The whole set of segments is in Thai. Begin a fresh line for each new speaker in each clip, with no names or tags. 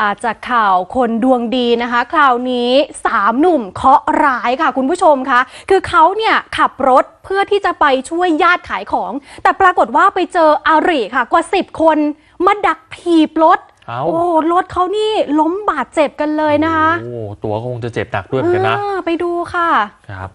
อาจจะข่าวคนดวงดีนะคะ คราวนี้สามหนุ่มเคราะห์ร้ายค่ะคุณผู้ชมคะคือเขาเนี่ยขับรถเพื่อที่จะไปช่วยญาติขายของ แต่ปรากฏว่าไปเจออาริค่ะ กว่า 10 คนมาดักถีบรถ
เอ้า
โอ้รถเขานี่ล้มบาดเจ็บกันเลยนะคะ
โอ้ตัวคงจะเจ็บหนักด้วยเหมือนกันนะ
เออไปดูค่ะ
ครับ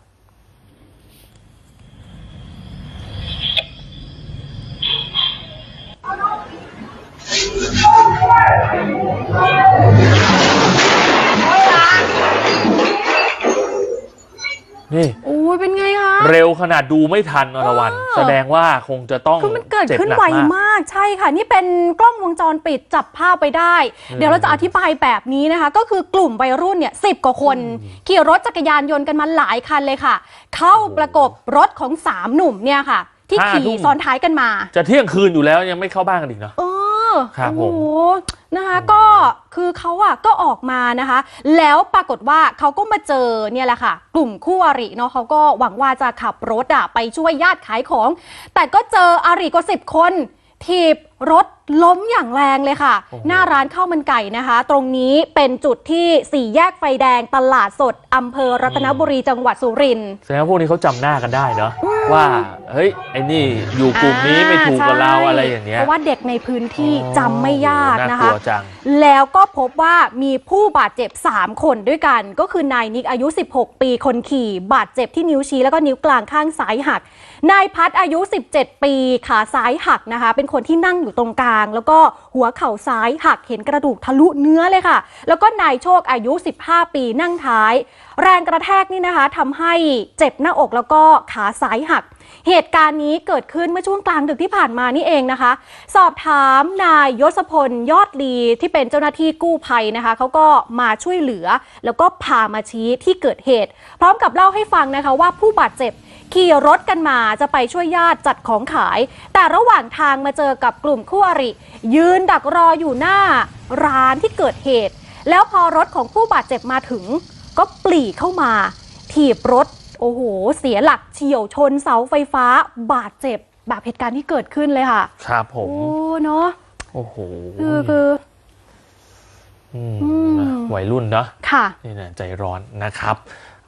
นี่
โอ้ยเป็นไงคะ
เร็วขนาดดูไม่ทันอรวรรณ
เออ
แสดงว่าคงจะต้อง
คือมันเกิด
จ็บ
ขึ้น
หก
ไว
มาก
มากใช่ค่ะ นี่เป็นกล้องวงจรปิดจับภาพไปได้
อืม
เดี๋ยวเราจะอธิบายแบบนี้นะคะ ก็คือกลุ่มวัยรุ่นเนี่ยสิบกว่าคน ขี่รถจักรยานยนต์กันมาหลายคันเลยค่ะ เข้าประกบรถของสามหนุ่มเนี่ยค่ะ ที่
ห้า
ขี่
ทุ่ม
ซ้อนท้ายกันมา
จะเที่ยงคืนอยู่แล้วยังไม่เข้าบ้านกันอีกเนาะ
เอ อ
ครับ
โอ้โห
ผม
นะคะก็คือเขาอะก็ออกมานะคะ แล้วปรากฏว่าเขาก็มาเจอเนี่ยแหละค่ะ กลุ่มคู่อริเนาะเขาก็หวังว่าจะขับรถอะไปช่วยญาติขายของ แต่ก็เจออริกว่าสิบคนถีบรถล้มอย่างแรงเลยค่ะ
โอ้โห
หน้าร้านข้าวมันไก่นะคะ ตรงนี้เป็นจุดที่สี่แยกไฟแดงตลาดสดอำเภอรัตนบุรีจังหวัดสุรินทร์
แสดงว่าพวกนี้เขาจำหน้ากันได้เนาะ ว่าเฮ้ยไอ้นี่อยู่กลุ่มนี้ไม่ถูกกับเรา
ใช่
อะไรอย่างเงี้ย
เพราะว่าเด็กในพื้นที่จำไม่ยาก
โอ้
นะ
น่ากลั
คะ
วจัง
แล้วก็พบว่ามีผู้บาดเจ็บ 3 คนด้วยกัน ก็คือนายนิกอายุ 16 ปีคนขี่บาดเจ็บที่นิ้วชี้แล้วก็นิ้วกลางข้างซ้ายหักนายพัฒอายุ 17 ปีขาซ้ายหักนะคะ เป็นคนที่นั่งอยู่ตรงกลาง แล้วก็หัวเข่าซ้ายหักเห็นกระดูกทะลุเนื้อเลยค่ะ แล้วก็นายโชคอายุ 15 ปีนั่งท้าย แรงกระแทกนี่นะคะทำให้เจ็บหน้าอกแล้วก็ขาซ้ายหักเหตุการณ์นี้เกิดขึ้นเมื่อช่วงกลางดึกที่ผ่านมานี่เองนะคะ สอบถามนายยศพลยอดลีที่เป็นเจ้าหน้าที่กู้ภัยนะคะเขาก็มาช่วยเหลือ แล้วก็พามาชี้ที่เกิดเหตุ พร้อมกับเล่าให้ฟังนะคะว่าผู้บาดเจ็บขี่รถกันมาจะไปช่วยญาติจัดของขาย แต่ระหว่างทางมาเจอกับกลุ่มคู่อริ ยืนดักรออยู่หน้าร้านที่เกิดเหตุ แล้วพอรถของผู้บาดเจ็บมาถึง ก็ปลีเข้ามาถีบรถ โอ้โห เสียหลักเฉียวชนเสาไฟฟ้าบาดเจ็บ แบบเหตุการณ์ที่เกิดขึ้นเลยค่ะ
ครับผม
โอ้เนาะ
โอ้โห
คือคือ
ม
อืม
นะวัยรุ่นเนาะ
ค่ะ
นี่นะใจร้อนนะครับ